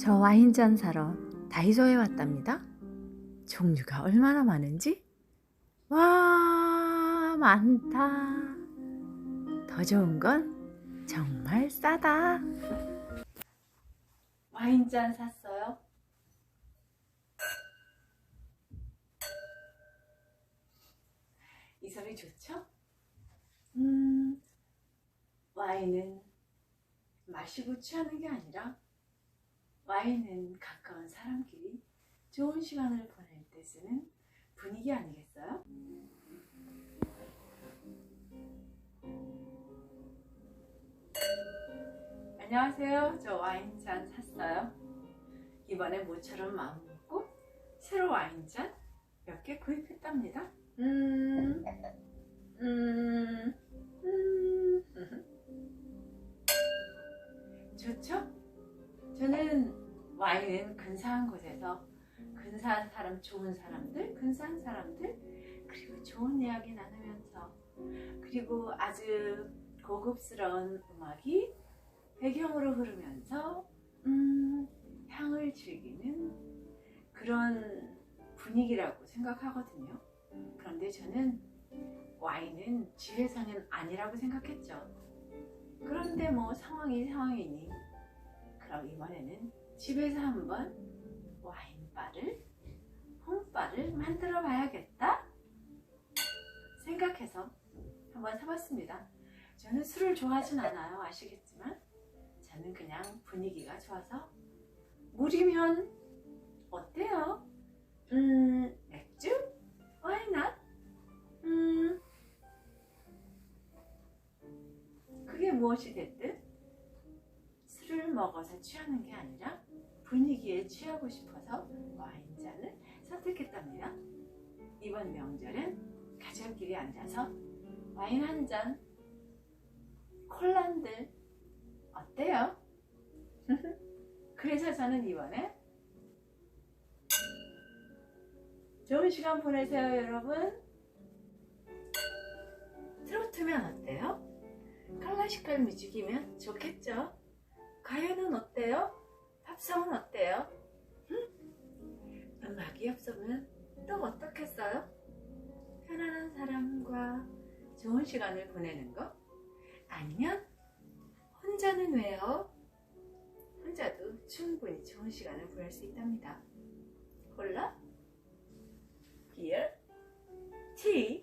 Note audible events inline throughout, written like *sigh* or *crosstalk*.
저 와인잔 사러 다이소에 왔답니다. 종류가 얼마나 많은지? 와, 많다. 더 좋은 건 정말 싸다. 와인잔 샀어요. 이 소리 좋죠? 음, 와인은 마시고 취하는 게 아니라 와인은 가까운 사람끼리 좋은 시간을 보낼 때 쓰는 분위기 아니겠어요? 안녕하세요. 저 와인잔 샀어요. 이번에 모처럼 마음 먹고 새로 와인잔 몇 개 구입했답니다. 음, 음, 음. 좋죠? 저는 와인은 근사한 곳에서 근사한 사람, 좋은 사람들, 근사한 사람들, 그리고 좋은 이야기 나누면서 그리고 아주 고급스러운 음악이 배경으로 흐르면서 음, 향을 즐기는 그런 분위기라고 생각하거든요. 그런데 저는 와인은 지회상은 아니라고 생각했죠. 그런데 뭐 상황이 상황이니 그럼 이번에는 집에서 한번 와인바를 홈바를 만들어 봐야겠다 생각해서 한번 사봤습니다. 저는 술을 좋아하진 않아요. 아시겠지만 저는 그냥 분위기가 좋아서 물이면 어때요? 음, 맥주? Why not? 음, 그게 무엇이 됐든 술을 먹어서 취하는 게 아니라 분위기에 취하고 싶어서 와인잔을 선택했답니다. 이번 명절은 가족끼리 앉아서 와인 한 잔, 콜란들 어때요? *laughs* 그래서 저는 이번에 좋은 시간 보내세요, 여러분. 트로트면 어때요? 클래시컬 뮤직이면 좋겠죠? 가요는 어때요? 음? 음악이 없으면 또 어떻겠어요? 편안한 사람과 좋은 시간을 보내는 거? 아니면 혼자는 왜요? 혼자도 충분히 좋은 시간을 보낼 수 있답니다. 콜라, 비어, 티,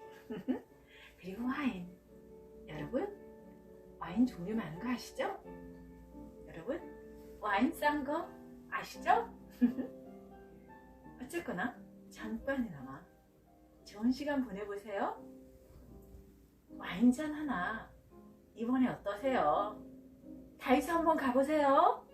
그리고 와인. 여러분, 와인 종류 많은 거 아시죠? 와인 싼거 아시죠? *laughs* 어쨌거나 잠깐이나마 좋은 시간 보내보세요. 와인잔 하나 이번에 어떠세요? 다이소 한번 가보세요.